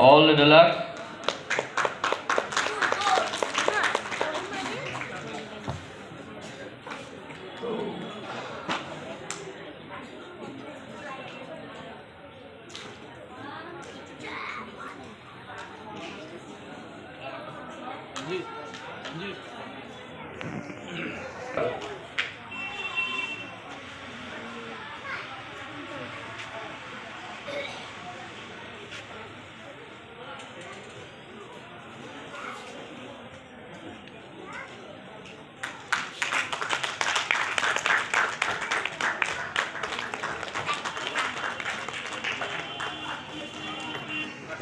All the luck. Thank you.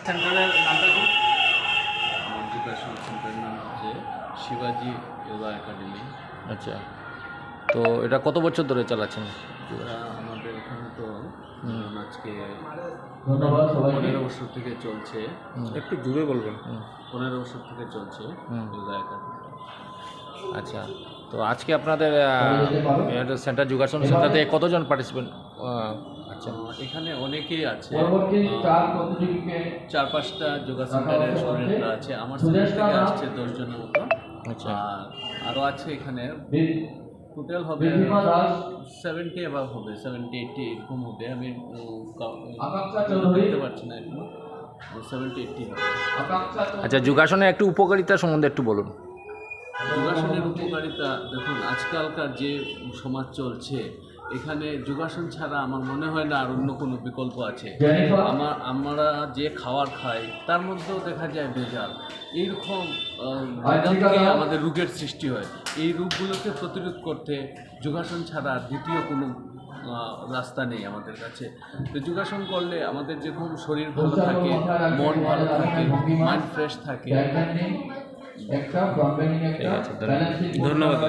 সেন্টারের নামটা কি? এডুকেশন সেন্টারের নাম হচ্ছে শিবাজি যোগা একাডেমি। আচ্ছা। তো এটা কত বছর ধরে চালাচ্ছেন? আমাদের এখানে তো আজকে ধন্যবাদ পনেরো বছর থেকে চলছে। একটু জুড়ে বলবেন। হুম, পনেরো বছর থেকে চলছে হুম। যোগা একাডেমি। আচ্ছা। তো আজকে আপনাদের সেন্টার যোগাসন সেন্টার থেকে কতজন পার্টিসিপেন্ট আচ্ছা। এখানে অনেকেই আছে। চার পাঁচটা যোগা সেন্টারের স্টুডেন্টরা আছে। আমার সেন্টার থেকে আসছে দশজনের মতো। আচ্ছা। আর আরও আছে এখানে। টোটাল হবে সেভেন্টি এবার হবে। সেভেন্টি এইটটি এরকম হবে। আমি দেখতে পারছি না সেভেন্টি এইটটি হবে। আচ্ছা যোগাসনের একটু উপকারিতা সম্বন্ধে একটু বলুন। যোগাসনের উপকারিতা দেখুন আজকালকার যে সমাজ চলছে এখানে যোগাসন ছাড়া আমার মনে হয় না আর অন্য কোনো বিকল্প আছে। আমার আমরা যে খাবার খাই তার মধ্যেও দেখা যায় ভেজাল। এইরকম আমাদের রোগের সৃষ্টি হয়। এই রোগগুলোকে প্রতিরোধ করতে যোগাসন ছাড়া দ্বিতীয় কোনো রাস্তা নেই আমাদের কাছে। তো যোগাসন করলে আমাদের যেরকম শরীর ভালো থাকে মন ভালো থাকে মাইন্ড ফ্রেশ থাকে। ধন্যবাদ।